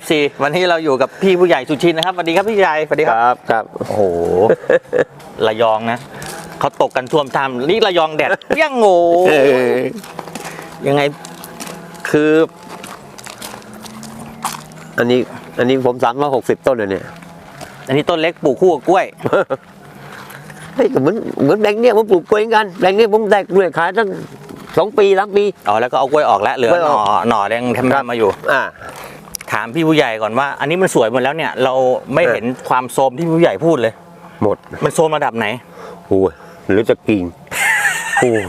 FC วันนี้เราอยู่กับพี่ผู้ใหญ่สุชินนะครับสวัสดีครับพี่ใหญ่สวัสดีคครับรับ ครับ โอ้โห ระยองนะเขาตกกันท่วมทำนี่ระยองแดดเปรี้ยงโง่เออยังไง คือ อันนี้ อันนี้ผมสามร้อยหกสิบต้นเลยเนี่ย อันนี้ต้นเล็กปลูกคู่กับกล้วยเฮ้ยก็เหมือนเหมือนแบงค์เนี่ยผมปลูกกล้วยเหมือนกันแบงค์เนี่ยผมได้กล้วยขายตั้งสองปีสามปี อ๋อ แล้วก็เอากล้วยออกแล้วเหลือกล้วยหอน่ออกหน่อแดงทำมาอยู่ อ่า ถามพี่ผู้ใหญ่ก่อนว่า อันนี้มันสวยหมดแล้วเนี่ย เราไม่เออเห็นความโทรมที่พี่ผู้ใหญ่พูดเลย หมดมันโทรมระดับไหนโอ้ยหรือจะกิ่งโอ้ย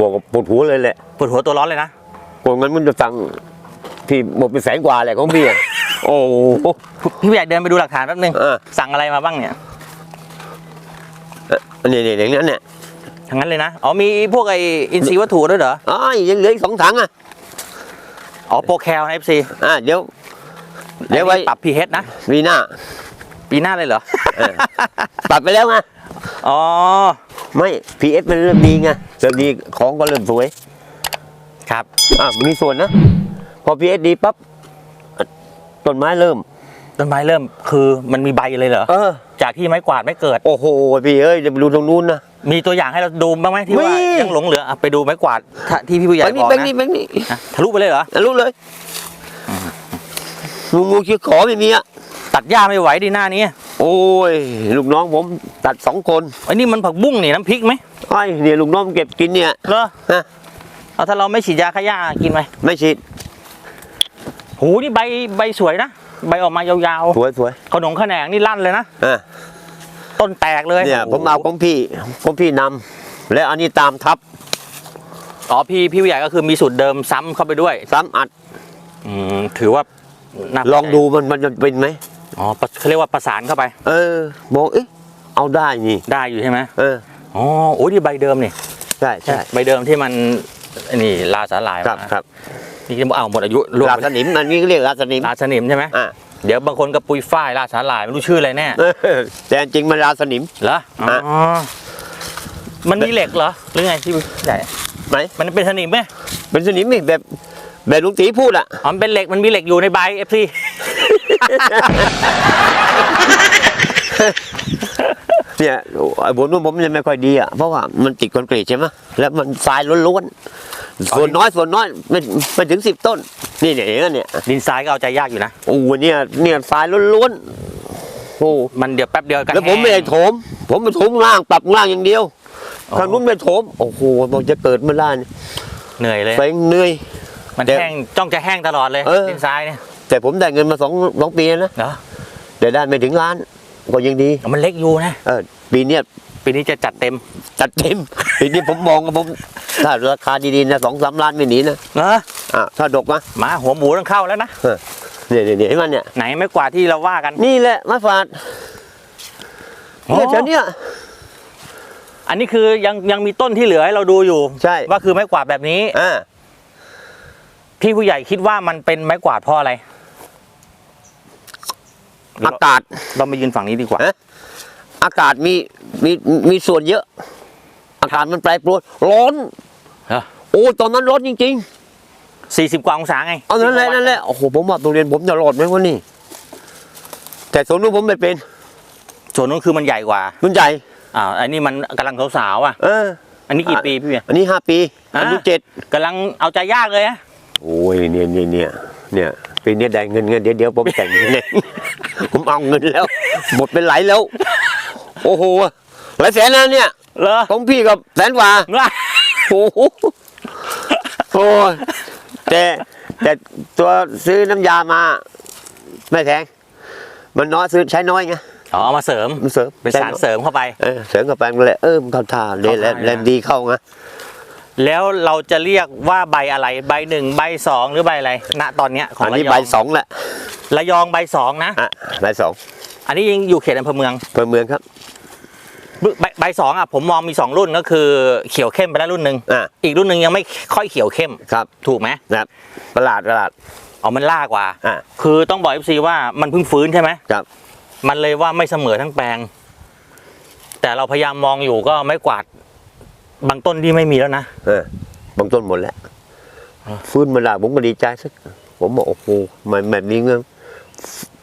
บอกว่าปวดหัวเลยแหละปวดหัวตัวร้อนเลยนะพวกงั้นมันจะสั่งที่หมดไปแสนกว่าแหละของพี่อะโอ้โหพี่ผู้ใหญ่เดินไปดูหลักฐานแป๊บนึงเออสั่งอะไรมาบ้างเนี่ยอันนี้เนี่ยอย่างนั้นเนี่ยทั้งนั้นเลยนะอ๋อมีพวกไออินทรีย์วัตถุด้วยเหรออ๋อยังเหลืออีกสองถังอะอ๋อโปรแคลเอฟซีอ่าเดี๋ยว เดี๋ยวไว้ ปรับ pH นะมีหน้าปีหน้าเลยเหรอเออปรับไปแล้วไงอ๋อไม่ PS มันเริ่มดีไงเริ่มดีของก็เริ่มสวยครับอะมีส่วนนะ พอ PS ดีปั๊บต้นไม้เริ่ม ต้นไม้เริ่มคือมันมีใบเลยเหรอเออ จากที่ไม้กวาดไม่เกิด โอ้โหพี่เอ้ยจะไปดูตรงนู้นนะ มีตัวอย่างให้เราดูบ้างไหมที่ว่ามี ยังหลงเหลืออะไปดูไม้กวาดถ้าที่พี่ผู้ใหญ่แบงค์บนี้อกแบงค์นะนี้แบงค์นี้อะทะลุไปเลยเหรออะรู้เลย งูงูเขียวขอไม่มีอะตัดหญ้าไม่ไหวดีหน้านี้โอ้ยลูกน้องผมตัดสองคนไอ้นี่มันผักบุ้งนี่น้ำพริกไหมไอ้เนี่ยลูกน้องเก็บกินเนี่ยเหรอฮะเอาถ้าเราไม่ฉีดยาฆ่าหญ้ากินไหมไม่ฉีดหูนี่ใบใบสวยนะใบออกมายาวสวยสวยๆขนมขนงนี่ลั่นเลยนะอะต้นแตกเลยเนี่ยผมเอาของพี่ของพี่นำแล้วอันนี้ตามทับอ๋อพี่พี่ผู้ใหญ่ก็คือมีสูตรเดิมซ้ำเข้าไปด้วย ซ้ำอัดอืมถือว่า น่าลองดูมันมันจะเป็นไหมอ๋อประเขาเรียกว่าประสานเข้าไป เออบอกเอ๊ะเอาได้นี่ ได้อยู่ใช่ไหมเออ อ๋อโอ้ยนี่ใบเดิมนี่ใช่ใช่ใบเดิมที่มันอันนี่ลาสาหร่ายครับมาครับนี่จะบอกเอาหมดอายุรวมราสนิมอันนี้เรียกราสนิมลาสนิมใช่ไหมอะเดี๋ยวบางคนก็ปุยฝ้ายลาสาหร่ายไม่รู้ชื่ออะไรแน่เออแต่จริงมันราสนิม เหรออ๋อฮะมันมีเหล็กเหรอหรือไงที่ใหญ่ไหมมันเป็นสนิมไหมเป็นสนิมนี่แบบ แบบลุงตีพูดอะอ๋อมันเป็นเหล็กมันมีเหล็กอยู่ในใบเอฟซีเนี่ยไอ้บนนู้นผมยังไม่ค่อยดีอะเพราะว่ามันติดคอนกรีตใช่ไหมแล้วมันทรายล้วนๆส่วนน้อยส่วนน้อยไม่ไม่ถึงสิบต้น นี่เนี่ยอย่างนั้นเนี่ยดินทรายก็เอาใจยากอยู่นะโอ้โหเนี่ยเนี่ยทรายล้วนๆโอ้มันเดี๋ยวแป๊บเดียวก็แล้วผมไม่ได้ห้งโถม ผมไปโถมล่างปรับล่างอย่างเดียวอ๋อทางนู้นไม่โถมโอ้โหมันจะเกิดเมื่อไหร่เหนื่อยเลยเซ็งเหนื่อย มันเดี๋ยวแห้งจ้องจะแห้งตลอดเลยเออดินทรายเนี่ยแต่ผมได้เงินมาสองสองปีแล้วนะเหรอแต่ได้ไม่ถึงล้านก็ยังดีมันเล็กอยู่นะเออปีเนี้ยปีนี้จะจัดเต็ม จัดเต็มปีนี้ผมมองว่าผมถ้าราคาดีๆนะสองสามล้านไม่หนีนะเหรออะถ้าดกมาหมาหัวหมูต้องเข้าแล้วนะเนี่ยเนี่ยเนี่ยเห็นมันเนี่ยไหนไม่กว่าที่เราว่ากัน นี่แหละมาฝาดอ๋อเนี่ยแถวเนี้ยอันนี้คือยังยังมีต้นที่เหลือให้เราดูอยู่ใช่ว่าคือไม้กวาดแบบนี้อ่า พี่ผู้ใหญ่คิดว่ามันเป็นไม้กวาดเพราะอะไรอากาศเรามายืนฝั่งนี้ดีกว่าฮะอากาศมีมีมีส่วนเยอะ อากาศมันแปรปรวนร้อนเหรอโอ้ตอนนั้นร้อนจริง40กว่าองศาไงๆเอานั่นแหละนั่นแหละโอ้โหผมว่าโรงเรียนผมจะรอดไหมวะนี่ แต่สวนนู้นผมไม่เป็นส่วนนู้นคือมันใหญ่กว่า มันใหญ่อ่าอันนี้มันกำลังสาวๆอะเอออันนี้กี่ปีพี่เบียร์อันนี้ห้าปีอะอันนี้เจ็ดกำลังเอาใจยากเลยอะ โอ้ยเนี่ยเนี่ยเนี่ยเนี่ยปีนี้ได้เงินเงินเดี๋ยวเดี๋ยวผมแต่งเลยผมเอาเงินแล้ว หมดเป็นไหลแล้ว โอ้โหหลายแสนแล้วเนี่ยเหรอของพี่กับแสนกว่าว่าโอ้โหโอ้ยแต่แต่ตัวซื้อน้ำยามา ไม่แพงมันน้อยซื้อใช้น้อยไงอ๋อเอามาเสริมมันเสริมเป็นสารเสริมเข้าไปเออเสริมกับแปลงเลยเออมันเข้าท่าเลยเข้าท่าแลมเลยนะแลมดีเข้าไง แล้วเราจะเรียกว่าใบอะไรใบหนึ่งใบสองหรือใบอะไร ณตอนเนี้ยของอันระนี้ยใบองสองแหละระยองใบสองนะ อะใบสองอันนี้ยังอยู่เขตอำเภอเมืองเพิ่มเมืองครับ ใบใบสองอะผมมองมีสองรุ่นก็คือเขียวเข้มไปแล้วรุ่นหนึ่งอะ อีกรุ่นหนึ่งยังไม่ค่อยเขียวเข้มครับถูกไหมนะครับประหลาดประหลาด อ๋อมันล่ากว่า อะ คือต้องบอกเอฟซีว่ามันเพิ่งฟื้นใช่ไหมครับมันเลยว่าไม่เสมอทั้งแปลง แต่เราพยายามมองอยู่ก็ไม่กวาด บางต้นที่ไม่มีแล้วนะเออบางต้นหมดแล้วอะฟื้นมาได้ผมก็ดีใจสักผมบอกโอ้โหมันแบบนี้เงี้ย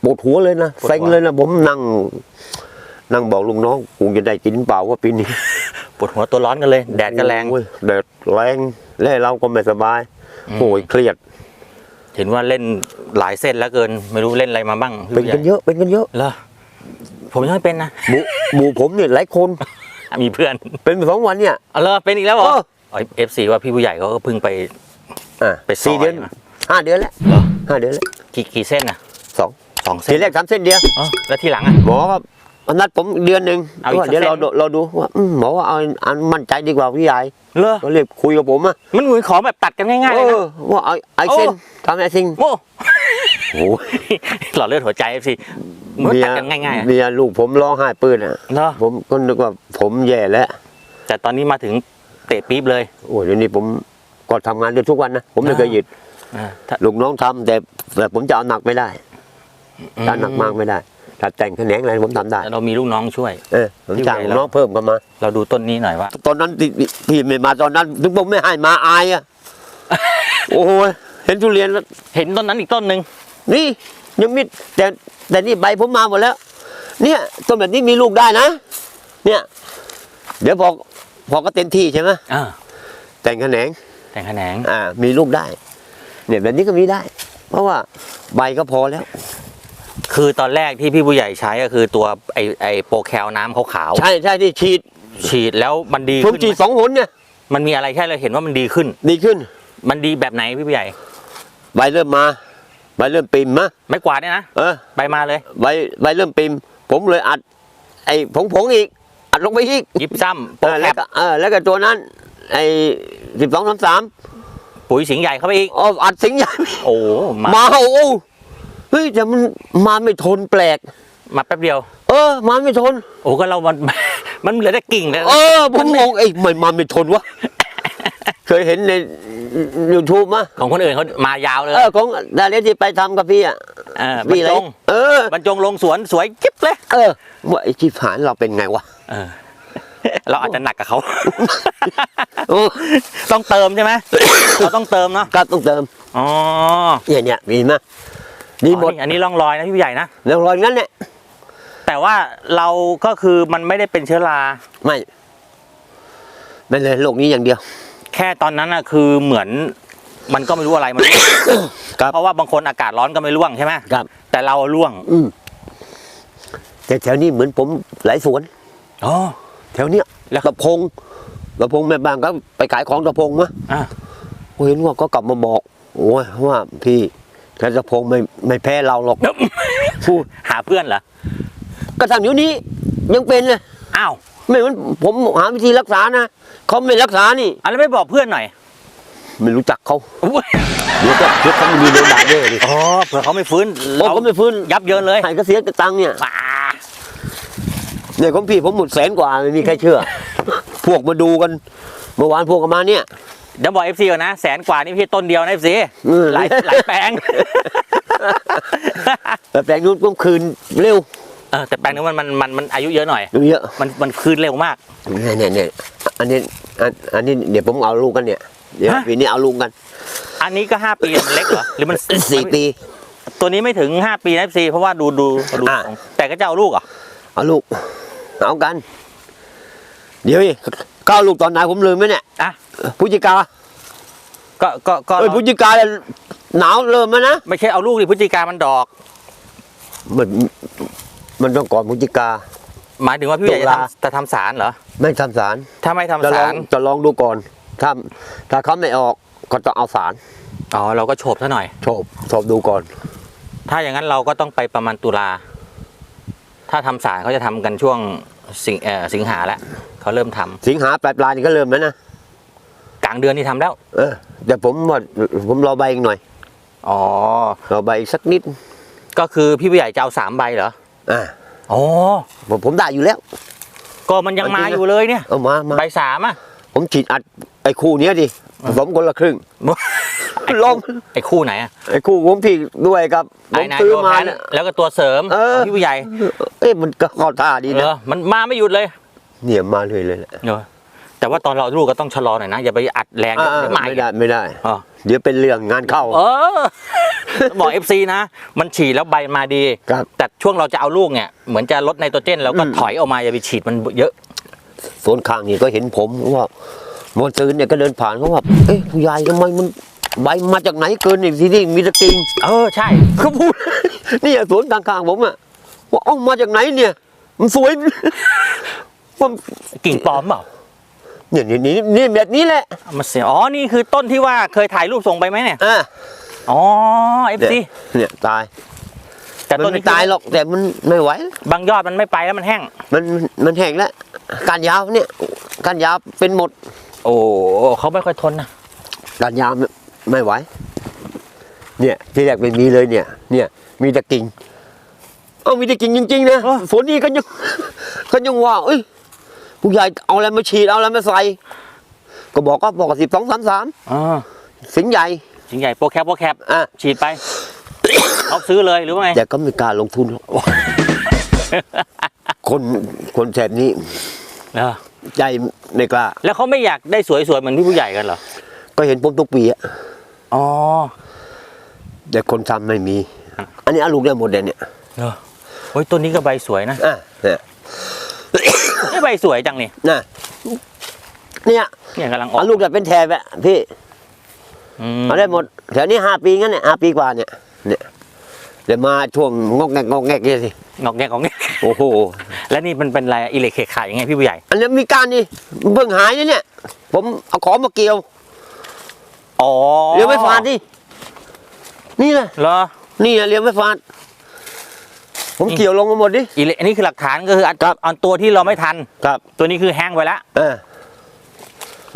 ปวดหัวเลยนะปวดหัวเซ็งเลยนะผมนั่ง นั่งบอกลุงน้องกูจะได้กินเปล่าว่าปีนี้ปวดหัวตัวร้อนกันเลย แดดก็แรงโอ้ยแดดแรงแล้วเราก็ไม่สบายอืมโอ้ยเครียด เห็นว่าเล่นหลายเส้นแล้วเกิน ไม่รู้เล่นอะไรมาบ้างเป็นกันเยอะเป็นกันเยอะเหรอผมยังไม่เป็นนะหมู่หมู่ผมเนี่ยหลายคน มีเพื่อนเป็นมาสองวันเนี่ย เอาเหรอเป็นอีกแล้วเหรอเออ เอฟซีว่าพี่ผู้ใหญ่เขาก็เพิ่งไป อะไปซอยสี่เดือนมา ห้าเดือนแล้วเหรอห้าเดือนแล้วกี่กี่เส้นอะสองสองเส้นทีแรกทำเส้นเดียวอ๋อแล้วทีหลังอะ หมอก็นัดผมเดือนหนึ่งเอาอีกว่าเดี๋ยวสักเราเส้น ดูเราดูว่าอืมหมอว่าเอาอันมั่นใจดีกว่าพี่ใหญ่เหรอก็เรียกคุยกับผมอะมันเหมือนของแบบตัดกันง่ายๆเอเลยอนะว่าเอาไอ้เส้นโอ้ ทำไอ้สิ่งโอ้โอ้ยหลอดเลือดหัวใจเอฟซี มันตัดกันง่ายๆอะเมียลูกผมร้องไห้ปืนอะเหรอผมก็นึกว่าผมแย่แล้ว แต่ตอนนี้มาถึงเตะปี๊บเลย โอ้ยเดี๋ยวนี้ผมก็ทำงานเดือนทุกวันนะ ผมไม่เคยหยุดอ่าถ้าลูกน้องทำแต่แต่ผมจะเอาหนักไม่ได้อืมถ้าหนักมากไม่ได้ถ้าแต่งแขนงอะไรผมทำได้ เรามีลูกน้องช่วย เออผมจ้างลูกน้องเพิ่มกันมา เราดูต้นนี้หน่อยว่า ตอนนั้นที่พี่ไม่มาตอนนั้น ถึงผมไม่ให้มาอายอะ โอ้โห เห็นทุเรียนแล้ว เห็นต้นนั้นอีกต้นหนึ่งนี่ ยังมีแต่แต่นี่ใบผมมาหมดแล้ว เนี่ยต้นแบบนี้มีลูกได้นะ เนี่ย เดี๋ยวพอพอก็เต็มที่ใช่ไหมอ่าแต่งแขนงแต่งแขนงอ่า มีลูกได้ เนี่ยแบบนี้ก็มีได้ เพราะว่าใบก็พอแล้ว คือตอนแรกที่พี่ผู้ใหญ่ใช้ก็คือตัวไอไอโปรแคลน้ำขาวใช่ใช่ที่ฉีดๆฉีดแล้วมันดีผมขึ้นฉีดไหมสองหนเนี่ย มันมีอะไรแค่เราเห็นว่ามันดีขึ้น ดีขึ้น มันดีแบบไหนพี่ผู้ใหญ่ ใบเริ่มมา ใบเริ่มปิ่มมะไม่กวาดเนี่ยนะเออไปมาเลยใบใบเริ่มปิ่มผมเลยอัด ไอ้ผงผงๆอีก อัดลงไปอีกยิบซ้ำโปรเออแคแล้วปก็เออแล้วก็ตัวนั้น ไอ้สิบสองสามสามปุ๋ยสิงห์ใหญ่เข้าไปอีก อ๋ออัดสิงใหญ่ โอ้มามาโอ้เฮ้ยแต่มันมาไม่ทนแปลก มาแป๊บเดียว เออ มาไม่ทน โอ้ก็เรามัน มันเหลือแต่กิ่งเลย เออผมงงไอ้ยมันมาไม่ทนวะ เคยเห็นในยูทูบมะของคนอื่นเขามายาวเลย เออของดาเรที่ไปทำกับพี่อะเออบรพี่รอะไรจงเออบรรจงลงสวนสวยจิ๊บเลย เออว่าไอ้ที่ผานเราเป็นไงวะเออเราอาจจะหนักกับเขาโอ้ต้องเติมใช่ไหมเราต้องเติมเนาะก็ต้องเติมอ๋อเนี่ยเนี่ยมีไหมมีหมดอ๋อนี่อันนี้ร่องรอยนะพี่ผู้ใหญ่นะแล้วรอยงั้นเนี่ยแต่ว่าเราก็คือมันไม่ได้เป็นเชื้อราไม่ไม่เลยโลกนี้อย่างเดียว แค่ตอนนั้นอะคือเหมือนมันก็ไม่รู้อะไรมัน ครับเพราะว่าบางคนอากาศร้อนก็ไม่ร่วงใช่ไหมครับ แต่เราร่วงอืมแต่แถวนี้เหมือนผมหลายสวน อ๋อ แถวเนี้ยแล้วกระพงกระพงแม่บ้านก็ไปขายของกระพงมะอะเห็นว่าก็กลับมาบอกโอ้ยว่าพี่กระพงไม่ไม่แพ้เราหรอก พูดหาเพื่อนเหรอก็ทำอยู่นี้ยังเป็นเลยอ้าว ไม่เหมือนผมหาวิธีรักษานะเขาไม่รักษานี่อะไรไม่บอกเพื่อนหน่อยไม่รู้จักเขาอุ๊ยเดี๋ยวก็เดี๋ยวเขาไม่มีโดนด่าแน่ดิอ๋อเผื่อเขาไม่ฟื้นโอ้เขาไม่ฟื้นยับเยินเลยให้ก็เสียตังค์เนี่ยป่าเนี่ยของพี่ผมหมดแสนกว่าไม่มีใครเชื่อ พวกมาดูกันเมื่อวานพวกกันมาเนี่ย เดี๋ยวบอกเอฟซีก่อนนะแสนกว่านี่พี่ต้นเดียวนะเอฟซีอืม หลายหลายแปลง แต่แปลงนู้นก็คืนเร็ว เออแต่แปลงนี้มันมันมันมันอายุเยอะหน่อย ดูเยอะมันมันคืนเร็วมาก เนี่ยเนี่ยเนี่ยอันนี้อันอันนี้เดี๋ยวผมเอาลูกกันเนี่ยเดี๋ยวฮะ ปีนี้เอาลูกกันอันนี้ก็ห้าปีมันเล็กเหรอหรือมันสี่ปี ตัวนี้ไม่ถึงห้าปีนะเอฟซีเพราะว่าดูดูดูอะ ของแต่ก็จะเอาลูกเหรอเอาลูกเอากัน เดี๋ยวอีกเข้าลูกตอนไหนผมลืมไหมเนี่ยอะพฤศจิกาก็ก็ก็เอ้ยพฤศจิกาเนี่ยหนาวเริ่มแล้วนะไม่ใช่เอาลูกดิพฤศจิกามันดอก มัน มันต้องก่อนพฤศจิกา หมายถึงว่าพี่ใหญ่ตุจะลา ทำจะทำสารเหรอ ไม่ทำสารถ้าไม่ทำจะลอสางร จะลองดูก่อน ถ้าถ้าเขาไม่ออกก็ต้องเอาสารอ๋อ เราก็โฉบซะหน่อย โฉบโฉบดูก่อน ถ้าอย่างนั้นเราก็ต้องไปประมาณตุลา ถ้าทำสารเขาจะทำกันช่วงสิงเอ่อสิงหาแล้วเขาเริ่มทำสิงหาปลายปลายๆนี่ก็เริ่มแล้วนะกลางเดือนนี่ทำแล้ว เออแต่ผมว่าผมรอใบอีกหน่อย อ๋อ รอใบอีกสักนิด ก็คือพี่ผู้ใหญ่จะเอาสามใบเหรอ อ่าอ๋อผมผมได้อยู่แล้ว ก็มันยังมาอยู่เลยเนี่ย เอามามาใบสามอะ ผมฉีดอัดไอ้คู่เนี้ยดิผสมคนละครึ่งลงไอ้คู่ไหนอะไอ้คู่ผมที่ด้วยกับผไอ้มนายซื้อโยมาแพนเนี่ยแล้วก็ตัวเสริมเออของพี่ผู้ใหญ่ เอ้ยมันก็เข้อท่าดีเอนะอมันมาไม่หยุดเลย เนี่ยมาเลยเลยแหละเออแต่ว่าตอนเราเอาลูกก็ต้องชะลอหน่อยนะอย่าไปอัดแรงอ่าเดี๋ยวมาไม่อีกได้ไม่ได้อ๋อ เดี๋ยวเป็นเรื่องงานเข้า เออ บอก FC นะ มันฉีดแล้วใบมาดี ครับแต่ช่วงเราจะเอาลูกเนี่ย เหมือนจะลดไนโตรเจน แล้วก็อืม ถอยออกมาอย่าไปฉีดมันเยอะ สวนข้างนี่ก็เห็นผมว่ามอนซืนเนี่ยก็เดินผ่านเขาว่าเอ๊ะผู้ใหญ่ทำไมมันใบมาจากไหนเกินอีกทีนี่มีตะกิง เออใช่เขาพูด นี่สวนข้างๆผมอะว่าเอ้ามาจากไหนเนี่ย มันสวยมันกิ่งปลอมเปล่า เนี่ยนี่นี่นี่แบบนี้แหละเอามาเสียอ๋อ นี่คือต้นที่ว่าเคยถ่ายรูปส่งไปไหมเนี่ย อะอ๋อเนี่ย FC เนี่ยตายแต่มันต้นไม่นี้ตายหรอกแต่มันไม่ไหว บางยอดมันไม่ไปแล้วมันแห้ง มันมันแห้งแล้วการยาวเนี่ยการยาวเป็นหมด โอ้เขาไม่ค่อยทนนะการยาวไม่ไม่ไหว เนี่ยที่แรกไม่มีเลยเนี่ย เนี่ย มีแต่กิ่ง เอามีแต่กิ่งจริงๆนะฝนนี่ก็ยังก็ยังว่าเอ้ย ผู้ใหญ่เอาอะไรมาฉีดเอาอะไรมาใส่ก็บอกก็บอกสิบสองสามสามอ๋อสิงห์ใหญ่จริงใหญ่โปรแคปโปรแคปอะฉีดไปเขาซื้อเลยหรือว่าไงแต่ก็ไม่กล้าลงทุนหรอกคนคนแถบนี้เออใจไม่กล้า แล้วเขาไม่อยากได้สวยๆเหมือนพี่ผู้ใหญ่กันเหรอก็เห็นผมทุกปีอะอ๋อแต่คนทำไม่มี อันนี้อาลูกได้หมดเลยเนี่ยเออโอ้ยต้นนี้ก็ใบสวยนะอะเนี่ยไม่ ใบสวยจังนี่นะเนี่ยเนี่ยกำลังออกอาลูกจะเป็นแถบอะพี่อืมเอาได้หมดแถวนี้ห้าปีงั้นเนี่ยห้าปีกว่าเนี่ย เนี่ยเดี๋ยวมาช่วงงอกแงกงอกแงกเนี่ยสิงอกแงกงอกแงกโอ้โหแล้วนี่มันเป็นอะไรอิเล็กเคขายยังไงพี่ผู้ใหญ่ อันนี้มีการนี่เพิ่งหายเนี่ยเนี่ย ผมเอาของมาเกี่ยวอ๋อเลี้ยวไม่ฟาดดินี่แหละเหรอนี่อะเลี้ยวไม่ฟาด ผมเกี่ยวลงมาหมดดิอิเล็กอันนี้คือหลักฐานก็คืออันครับอันตัวที่เราไม่ทันครับ ตัวนี้คือแห้งไปแล้วเออ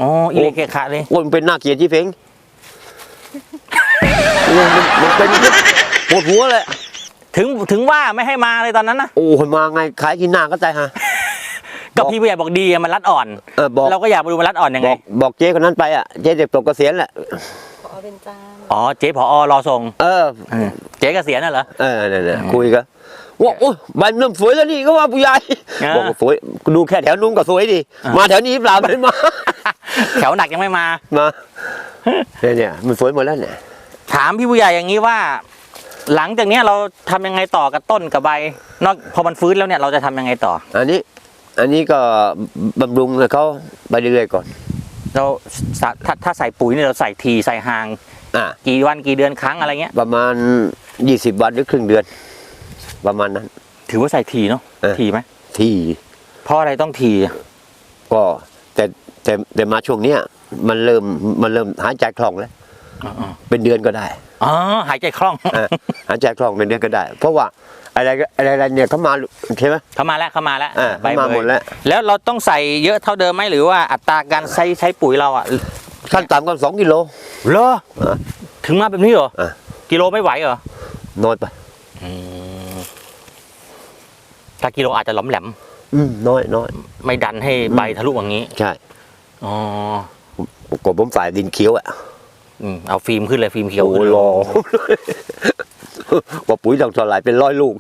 อ๋ออิเล็กเคขาเลยโอ้ยมันเป็นหน้าเกลียดที่เพ่งมันมันเป็นปวดหัวเลยถึงถึงว่าไม่ให้มาเลยตอนนั้นนะโอ้ยมาไงขายกินหน้าก็ใจฮะก็บอกพี่ผู้ใหญ่บอกดีอะมันรัดอ่อนเออบอกเราก็อยากมาดูมันรัดอ่อนยังบไงอกบอกเจ๊คนนั้นไปอะเจ๊เด็กตกเกษียณแหละข อเป็นจานอ๋อเจ๊ผอรอส่งเออเออเจ๊เกษียณน่ะเหรอ เออเนี่ยเนี่ยคุยกันว่าโอ้ยใบมันเริ่มสวยแล้วนี่ก็ว่าผู้ใหญ่อ่าบอกว่าสวยดูแค่แถวนู้นก็สวยดิอ่ามาแถวนี้เปล่าไม่มา แถวหนักยังไม่มามาเนี่ยเนี่ยมันสวยหมดแล้วเนี่ยถามพี่ผู้ใหญ่อย่างนี้ว่า หลังจากเนี้ยเราทำยังไงต่อกับต้นกับใบ นอกพอมันฟื้นแล้วเนี่ยเราจะทำยังไงต่อ อันนี้ อันนี้ก็บำรุงให้เขาไปเรื่อยๆก่อน เราสะถ้าถ้าใส่ปุ๋ยเนี่ยเราใส่ทีใส่ห่าง อ่ากี่วันกี่เดือนครั้งอะไรเงี้ย ประมาณยี่สิบวันหรือครึ่งเดือน ประมาณนั้น ถือว่าใส่ทีเนาะเออ ทีไหมที่ เพราะอะไรต้องทีอะก็แต่แต่แต่มาช่วงเนี้ยมันเริ่มมันเริ่มหายใจคล่องแล้วอ๋อเป็นเดือนก็ได้อ๋อหายใจคล่องเออ หายใจคล่องเป็นเดือนก็ได้ เพราะว่าอะไรอะไรอะไรเนี่ยเขามาใช่ไหม เข้ามาแล้วเข้ามาแล้วอ่าใบเข้ามาหมดแล้ว แล้วเราต้องใส่เยอะเท่าเดิมไหมหรือว่าอัตราการใช้ใช้ปุ๋ยเราอะ ขั้นต่ำก็สองกิโลเหรออ่าถึงมาแบบนี้เหรออ่ากิโลไม่ไหวเหรอน้อยไปถ้ากิโลอาจจะหล้อมแหลม อืมน้อยน้อยไม่ดันให้ใบทะลุอย่างนี้ ใช่อ๋อกบผมฝ่ายดินเขียวอะอืมเอาฟิล์มขึ้นเลยฟิล์มเขียวโอ้ขึ้นเลยรอว่าปุ๋ยต้องเท่าไหร่เป็นร้อยลูก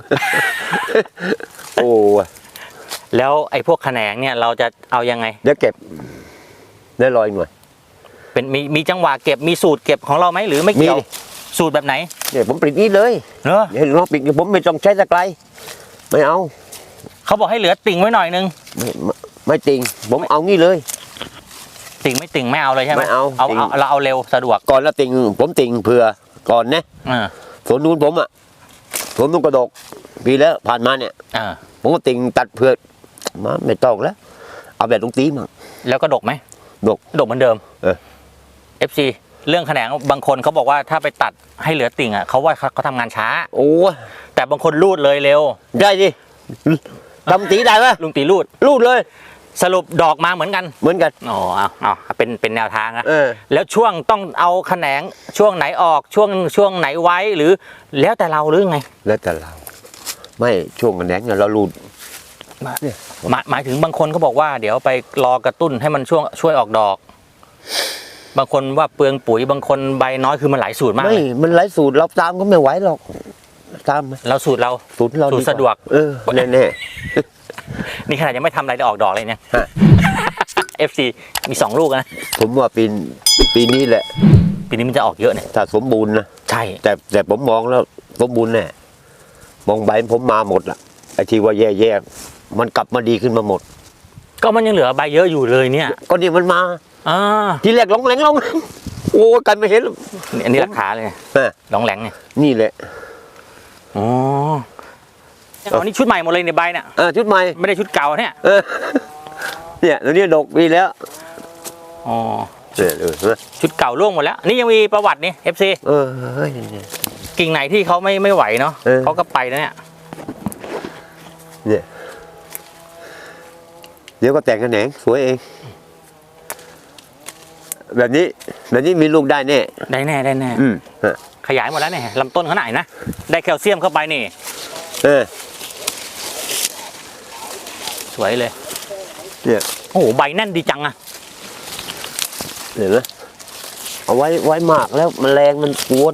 โอ้ยแล้วไอ้พวกแขนงเนี่ยเราจะเอายังไงเดี๋ยวเก็บได้ร้อยหน่วย เป็นมีมีจังหวะเก็บมีสูตรเก็บของเราไหมหรือไม่เกี่ยวมี สูตรแบบไหนเนี่ยผมปิดนี่เลยเนอะเห็นน้องปิดผมไม่ต้องใช้ตะไคร้ไม่เอาเขาบอกให้เหลือติ่งไว้หน่อยนึงไม่ไม่ไม่จริง ผมเอางี้เลย ติ่งไม่ติ่งไม่เอาเลยใช่ไหมไม่เอาเอาติ่ง เอาเราเอาเร็วสะดวกก่อนแล้วติงผมติงเผื่อก่อนนะอ่าสวนนู้นผมอะสวนนู้นกระดกปีแล้วผ่านมาเนี่ย อ่าผมก็ติงตัดเผื่อมาไม่ต้องแล้ว เอาแบบลุงตีมั่ง แล้วก็ดกไหมดก ดกเหมือนเดิม เออ FC เรื่องแขนงบางคนเขาบอกว่าถ้าไปตัดให้เหลือติ่งอะเขาว่าเขาเขาทำงานช้า โอ้ยแต่บางคนรูดเลยเร็ว ได้ดิทำตีได้ไหมลุงตีรูด รูดเลย สรุปดอกมาเหมือนกัน เหมือนกัน อ๋อเอาเอาเป็นเป็นแนวทางนะเออ แล้วช่วงต้องเอาแขนงช่วงไหนออกช่วงช่วงไหนไว้หรือ แล้วแต่เราหรือไง แล้วแต่เรา ไม่ช่วงกันแดงเนี่ยเรารูดเนี่ยหมายหมายถึงบางคนเขาบอกว่า เดี๋ยวไปรอกระตุ้นให้มันช่วงช่วยออกดอก บางคนว่าเปลืองปุ๋ยบางคนใบน้อยคือมันหลายสูตรมากไม่ เลยมันหลายสูตรเราตามก็ไม่ไหวหรอกตามไหมเราสูตรเรา สูตรเราสูตรดีสะดวก เออแน่แน่นี่ขนาดยังไม่ทำอะไรได้ออกดอกเลยเนี่ยฮะ FC มีสองลูกนะๆผมว่าปีนปีนี้แหละปปีนี้มันจะออกเยอะเนี่ยถ้าสมบูรณ์นะใช่แต่แต่ผมมองแล้วสมบูรณ์แน่มองใบผมมาหมดละไอ้ที่ว่าแย่ๆมันกลับมาดีขึ้นมาหมด ก็มันยังเหลือใบเยอะอยู่เลยเนี่ย ก็นี่มันมา อ่าทีแรกหลงแหลงหลงโอ้ยกันไม่เห็นหรอกอันนี้หลักฐานเลยนะหลองแหลงเนี่ยนี่แหละอ๋ออันนี้ชุดใหม่หมดเลยในใบเนี่ยเออชุดใหม่ไม่ได้ชุดเก่าเนี่ยเออเนี่ยตัวนี้ดกดีแล้วอ๋อเนี่ยเออเห็นไหมชุดเก่าล่วงหมดแล้ว นี่ยังมีประวัตินี่ FC เออเฮ้ยเนี่ยกิ่งไหนที่เขาไม่ไม่ไหวเนาะเออเขาก็ไปแล้วเนี่ยเนี่ยเดี๋ยวก็แต่งกันแหนงสวยเอง แบบนี้แบบนี้มีลูกได้แน่ได้แน่ได้แน่อืมฮะขยายหมดแล้วเนี่ยลำต้นเขาไหนนะได้แคลเซียมเข้าไปนี่ เออสวยเลย เนี่ยโอ้โหใบแน่นดีจังอะเห็นไหมเอาไว้ไว้มากแล้วแมลงมันกวน